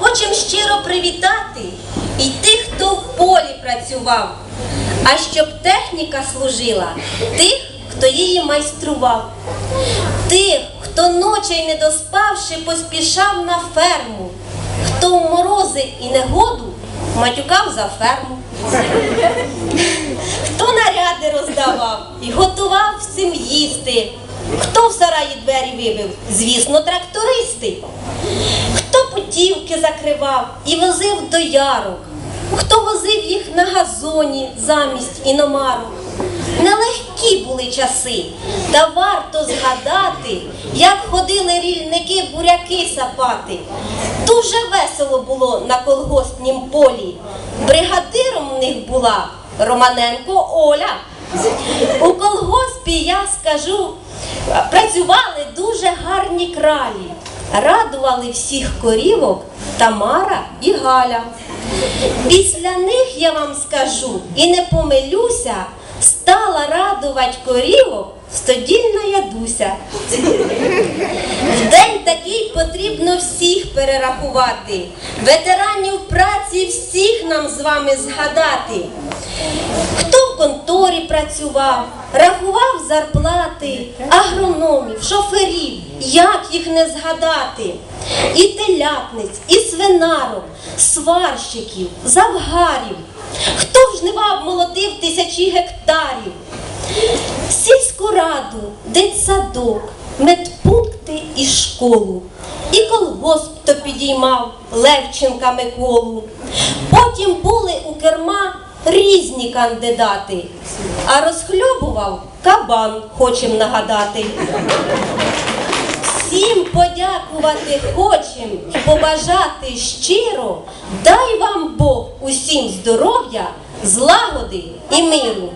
хочемо щиро привітати і тих, хто в полі працював, а щоб техніка служила тих, хто її майстрував, тих, хто ночей не доспавши, поспішав на ферму, хто в морози і негоду матюкав за ферму. Хто наряди роздавав і готував всім їсти, хто в сараї двері вибив, звісно, трактористи, хто і возив до ярок, хто возив їх на газоні замість іномарок. Нелегкі були часи, та варто згадати, як ходили рільники буряки сапати. Дуже весело було на колгоспнім полі. Бригадиром в них була Романенко Оля. У колгоспі, я скажу, працювали дуже гарні кралі. Радували всіх корівок Тамара і Галя. Після них я вам скажу і не помилюся, стала радувати корівок стодільна ядуся. В день такий потрібно всіх перерахувати, ветеранів праці всіх нам з вами згадати. Хто в конторі працював, рахував зарплати, агрономів, шоферів, як їх не згадати, і телятниць, і свинарок, сварщиків, завгарів, хто в жнива молотив тисячі гектарів, сільську раду, дитсадок, медпункти і школу. І колгосп то підіймав Левченка Миколу. Потім були у керма різні кандидати, а розхльобував кабан, хочем нагадати. Подякувати хочем і побажати щиро, дай вам Бог усім здоров'я, злагоди і миру.